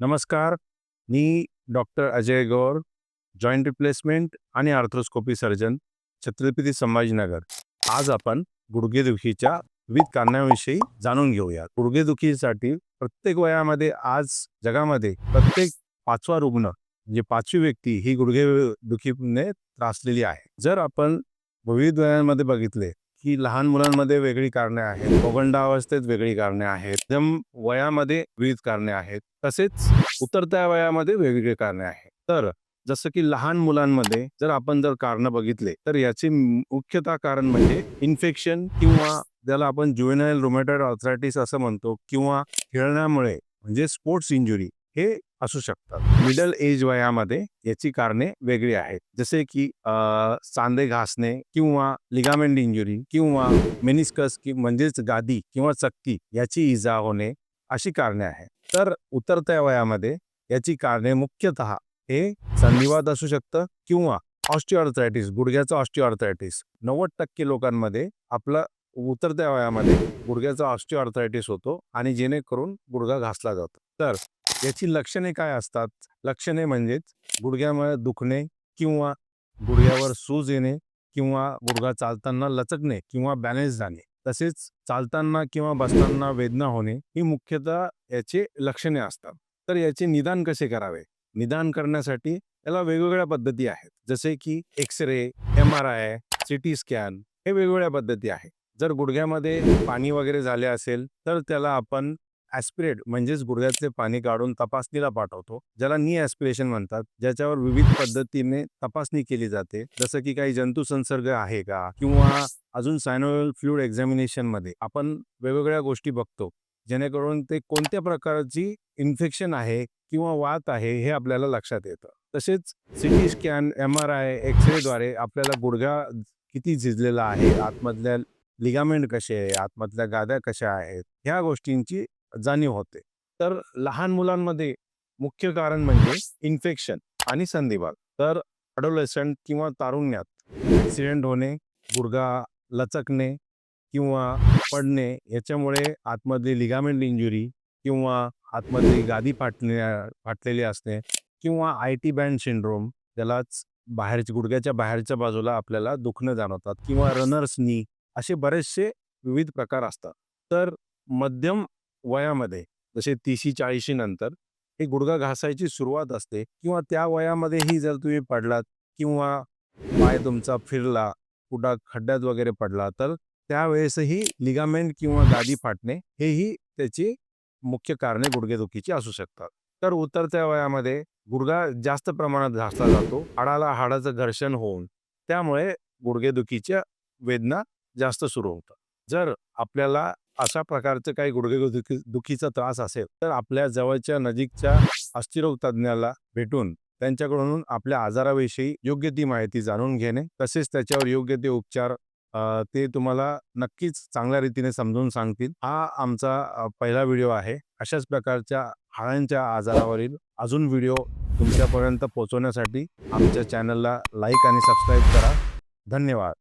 नमस्कार मी doctor Ajay Gaur joint replacement आणि arthroscopy surgeon Chhatrapati Sambhajinagar. आज आपण गुडघेदुखीच्या विविध कारणाविषयी जाणून घेऊया गुडघेदुखीसाठी प्रत्येक वयामध्ये आज जगामध्ये प्रत्येक पाचवा रुग्ण म्हणजे पाचवी व्यक्ती ही गुडघेदुखीने त्रासलेली आहे. जर आपण विविध वयांमध्ये बघितले की लहान मुलांमध्ये वेगळी कारणे आहेत पौगंडावस्थेत वेगळी कारणे आहेत जम वयामध्ये विविध कारणे आहेत तसेच उतरत्या वयामध्ये वेगवेगळी कारणे आहेत. तर जसं की लहान मुलांमध्ये जर आपण जर कारण बघितले तर याचे मुख्यतः कारण म्हणजे इन्फेक्शन किंवा ज्याला आपण ज्युएनाईल रोमॅटॉइड ऑर्थरायटिस असं म्हणतो किंवा खेळण्यामुळे म्हणजे स्पोर्ट्स इंजुरी हे असू शकतात. मिडल एज वयामध्ये याची कारणे वेगळी आहेत. जसे की अ, सांधे घासणे किंवा लिगामेंट इंजुरी किंवा मेनिस्कस कि म्हणजेच गादी किंवा चक्की याची इजा होणे अशी कारणे आहेत. तर उतरत्या वयामध्ये याची कारणे मुख्यतः हे संधिवात असू शकतं किंवा ऑस्टिओआर्थरायटिस गुडघ्याचं ऑस्टिओआर्थरायटिस. नव्वद टक्के लोकांमध्ये आपलं उतरत्या वयामध्ये गुडघ्याचा ऑस्टिओआर्थरायटिस होतो आणि जेणेकरून गुडघा घासला जातो. तर याची लक्षणे काय असतात? लक्षणे म्हणजेच गुडघ्यामुळे दुखणे किंवा गुडघ्यावर सूज येणे किंवा गुडघा चालताना लचकणे किंवा बॅलेन्स जाणे. तसेच चालताना किंवा बसताना वेदना होणे ही मुख्यतः याचे लक्षणे असतात. तर याचे निदान कसे करावे? निदान करण्यासाठी याला वेगवेगळ्या पद्धती आहेत. जसे की X ray M R I C T scan हे वेगवेगळ्या पद्धती आहेत. जर गुडघ्यामध्ये पाणी वगैरे झाले असेल तर त्याला आपण ॲस्पिरेट म्हणजेच गुडघ्यातले पाणी काढून तपासणीला पाठवतो. ज्याला नी ॲस्पिरेशन म्हणतात ज्याच्यावर विविध पद्धतीने तपासणी केली जाते. जसं की काही जंतू संसर्ग आहे का? किंवा अजून सायनोल फ्लूड एक्झामिनेशनमध्ये आपण वेगवेगळ्या गोष्टी बघतो. जेणेकरून ते कोणत्या प्रकारची इन्फेक्शन आहे किंवा वात आहे हे आपल्याला लक्षात येतं. तसेच CT scan M R I एक्सरेद्वारे आपल्याला गुडघा किती झिजलेला आहे? आतमधल्या लिगामेंट कसे आहे? आतमधल्या गाद्या कशा आहेत? ह्या गोष्टींची जाणीव होते. तर लहान मुलांमध्ये मुख्य कारण म्हणजे इन्फेक्शन आणि संधिवात तर अडोलेसंट किंवा तारुण्यात ॲक्सिडेंट होणे गुडघा लचकणे किंवा पडणे याच्यामुळे आतमधली लिगामेंट इंजुरी किंवा आतमधली गादी फाटण्या फाटलेली असणे किंवा आय टी बँड सिंड्रोम त्यालाच बाहेरच्या गुडघ्याच्या बाहेरच्या बाजूला आपल्याला दुखणं जाणवतात किंवा रनर्सनी असे बरेचसे विविध प्रकार असतात. तर मध्यम वयामध्ये जसे तीसी चाळीशी नंतर हे गुडघा घासायची सुरुवात असते किंवा त्या वयामध्येही जर तुम्ही पडलात किंवा पाय तुमचा फिरला कुठं खड्ड्यात वगैरे पडला तर त्यावेळेसही लिगामेंट किंवा गादी फाटणे हेही त्याची मुख्य कारणे गुडघेदुखीची असू शकतात. तर उतरत्या वयामध्ये गुडघा जास्त प्रमाणात घासला जातो हाडाला हाडाचं घर्षण होऊन त्यामुळे गुडघेदुखीच्या वेदना जास्त सुरू होतात. जर आपल्याला अशा प्रकारचं काही गुडघे दुखीचा त्रास असेल तर आपल्या जवळच्या नजीकच्या अस्थिरोग तज्ज्ञाला भेटून त्यांच्याकडून आपल्या आजाराविषयी योग्य ती माहिती जाणून घेणे तसेच त्याच्यावर योग्य ते उपचार ते तुम्हाला नक्कीच चांगल्या रीतीने समजून सांगतील. हा आमचा पहिला व्हिडिओ आहे. अशाच प्रकारच्या हाळ्यांच्या आजारावरील अजून व्हिडिओ तुमच्यापर्यंत पोहोचवण्यासाठी आमच्या चॅनलला लाईक आणि सबस्क्राईब करा. धन्यवाद.